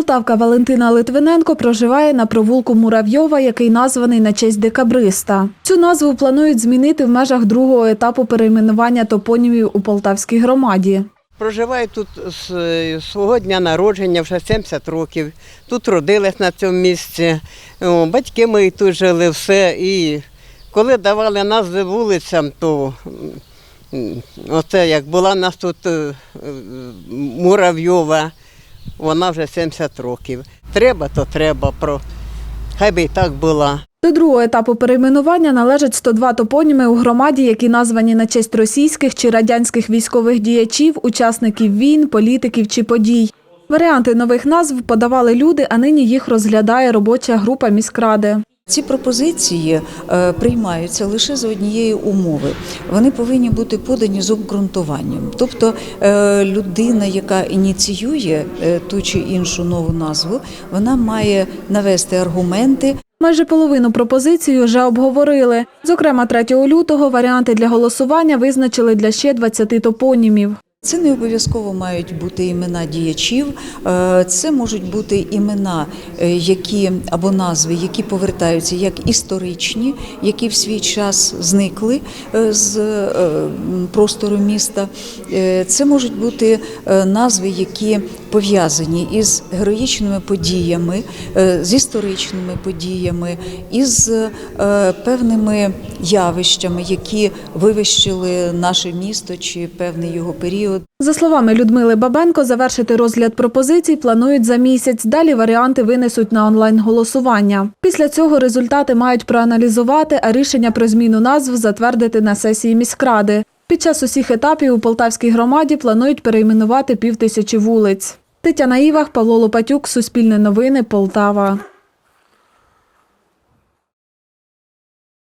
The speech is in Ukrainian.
Полтавка Валентина Литвиненко проживає на провулку Муравйова, який названий на честь декабриста. Цю назву планують змінити в межах другого етапу перейменування топонімів у Полтавській громаді. Проживаю тут з е, свого дня народження, вже 70 років. Тут родилась на цьому місці. Батьки мої тут жили, все. І коли давали назви вулицям, то оце як була нас тут е, е, Муравйова, вона вже 70 років. Треба, то треба. Про... Хай би і так була. До другого етапу перейменування належать 102 топоніми у громаді, які названі на честь російських чи радянських військових діячів, учасників війн, політиків чи подій. Варіанти нових назв подавали люди, а нині їх розглядає робоча група міськради. Ці пропозиції е, приймаються лише за однієї умови. Вони повинні бути подані з обґрунтуванням. Тобто е, людина, яка ініціює е, ту чи іншу нову назву, вона має навести аргументи, Майже половину пропозицій вже обговорили. Зокрема, 3 лютого варіанти для голосування визначили для ще 20 топонімів. Це не обов'язково мають бути імена діячів, е, це можуть бути імена, е, які або назви, які повертаються як історичні, які в свій час зникли е, з простору міста. Це можуть бути назви, які пов'язані із героїчними подіями, з історичними подіями, із певними явищами, які вивищили наше місто чи певний його період. За словами Людмили Бабенко, завершити розгляд пропозицій планують за місяць. Далі варіанти винесуть на онлайн-голосування. Після цього результати мають проаналізувати, а рішення про зміну назв затвердити на сесії міськради. Під час усіх етапів у Полтавській громаді планують перейменувати півтисячі вулиць. Тетяна Івах, Павло Лопатюк, Суспільне новини, Полтава.